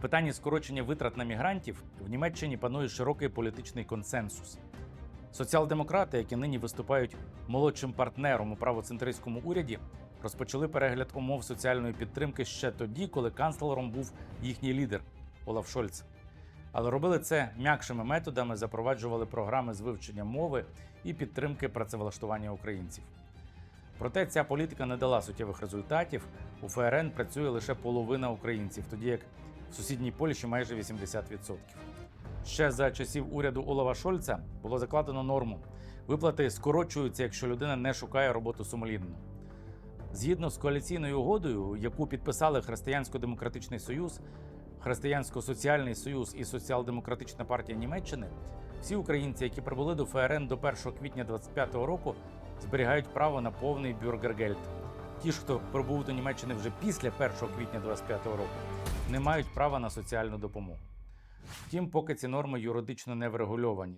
В питанні скорочення витрат на мігрантів в Німеччині панує широкий політичний консенсус. Соціал-демократи, які нині виступають молодшим партнером у правоцентристському уряді, розпочали перегляд умов соціальної підтримки ще тоді, коли канцлером був їхній лідер Олаф Шольц. Але робили це м'якшими методами, запроваджували програми з вивчення мови і підтримки працевлаштування українців. Проте ця політика не дала суттєвих результатів. У ФРН працює лише половина українців, тоді як в сусідній Польщі майже 80%. Ще за часів уряду Олафа Шольца було закладено норму. Виплати скорочуються, якщо людина не шукає роботу сумлінно. Згідно з коаліційною угодою, яку підписали Християнсько-демократичний союз, Християнсько-соціальний союз і Соціал-демократична партія Німеччини, всі українці, які прибули до ФРН до 1 квітня 2025 року, зберігають право на повний бюргергельд. Ті хто прибув до Німеччини вже після 1 квітня 2025 року, не мають права на соціальну допомогу. Втім, поки ці норми юридично не врегульовані.